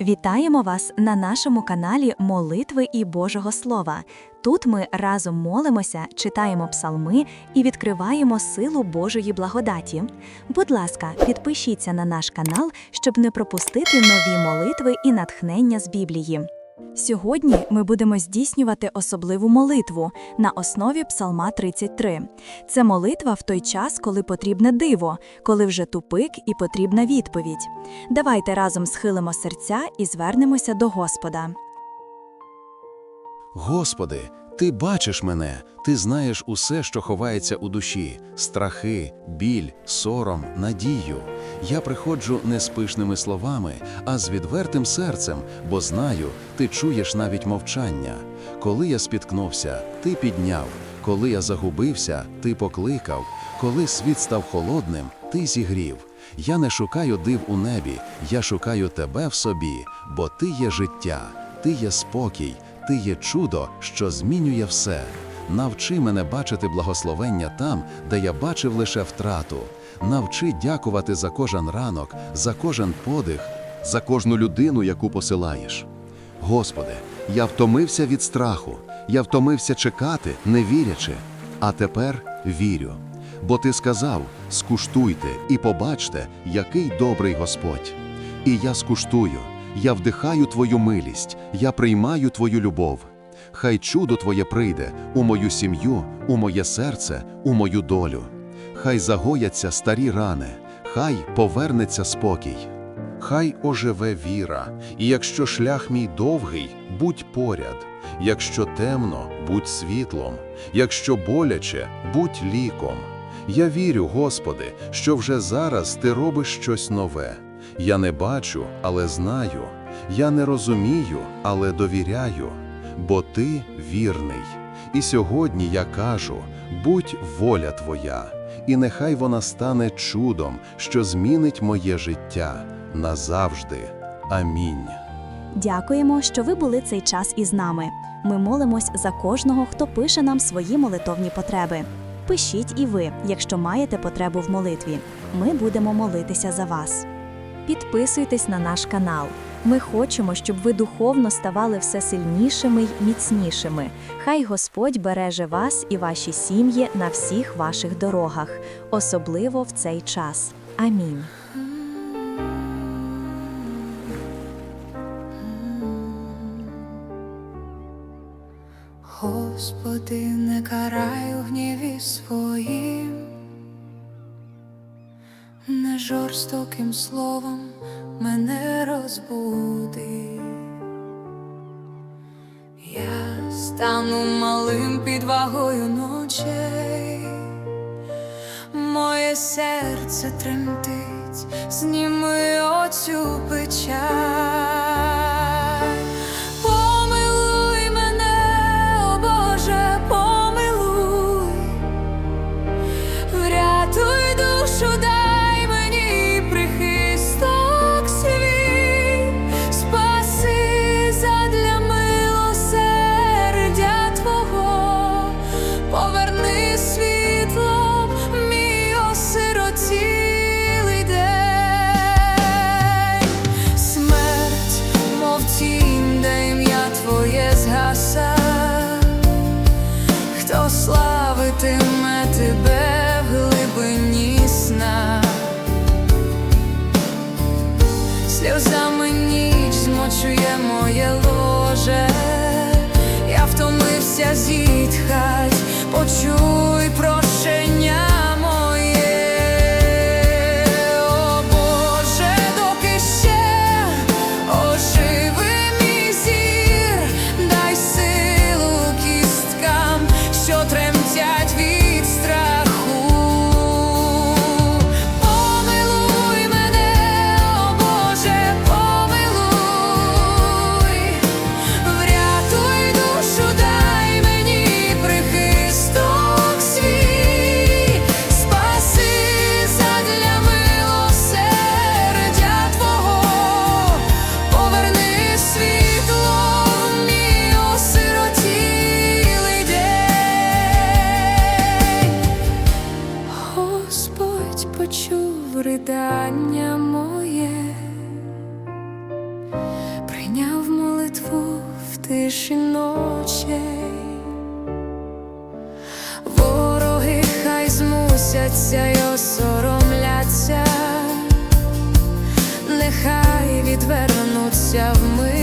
Вітаємо вас на нашому каналі Молитви і Божого Слова. Тут ми разом молимося, читаємо псалми і відкриваємо силу Божої благодаті. Будь ласка, підпишіться на наш канал, щоб не пропустити нові молитви і натхнення з Біблії. Сьогодні ми будемо здійснювати особливу молитву на основі Псалма 33. Це молитва в той час, коли потрібне диво, коли вже тупик і потрібна відповідь. Давайте разом схилимо серця і звернемося до Господа. Господи, Ти бачиш мене, Ти знаєш усе, що ховається у душі, страхи, біль, сором, надію. Я приходжу не з пишними словами, а з відвертим серцем, бо знаю, Ти чуєш навіть мовчання. Коли я спіткнувся, Ти підняв, коли я загубився, Ти покликав, коли світ став холодним, Ти зігрів. Я не шукаю див у небі, я шукаю Тебе в собі, бо Ти є життя, Ти є спокій, Ти є чудо, що змінює все. Навчи мене бачити благословення там, де я бачив лише втрату. Навчи дякувати за кожен ранок, за кожен подих, за кожну людину, яку посилаєш. Господи, я втомився від страху, я втомився чекати, не вірячи, а тепер вірю. Бо ти сказав: скуштуйте і побачте, який добрий Господь. І я скуштую, я вдихаю Твою милість, я приймаю Твою любов. Хай чудо Твоє прийде у мою сім'ю, у моє серце, у мою долю. Хай загояться старі рани, хай повернеться спокій. Хай оживе віра, і якщо шлях мій довгий, будь поряд, якщо темно, будь світлом, якщо боляче, будь ліком. Я вірю, Господи, що вже зараз Ти робиш щось нове. Я не бачу, але знаю, я не розумію, але довіряю, бо Ти вірний. І сьогодні я кажу: будь воля Твоя, і нехай вона стане чудом, що змінить моє життя назавжди. Амінь. Дякуємо, що ви були цей час із нами. Ми молимось за кожного, хто пише нам свої молитовні потреби. Пишіть і ви, якщо маєте потребу в молитві. Ми будемо молитися за вас. Підписуйтесь на наш канал. Ми хочемо, щоб ви духовно ставали все сильнішими й міцнішими. Хай Господь береже вас і ваші сім'ї на всіх ваших дорогах, особливо в цей час. Амінь. Господи, не карай у гніві своїм, жорстоким словом мене розбуди. Я стану малим під вагою ночей, моє серце тремтить, зніми оцю печаль. Сльозами ніч змочує моє ложе, я втомився зітхать, почуй прошення тиші ночей, вороги хай змусяться й осоромляться, нехай відвернуться в мир.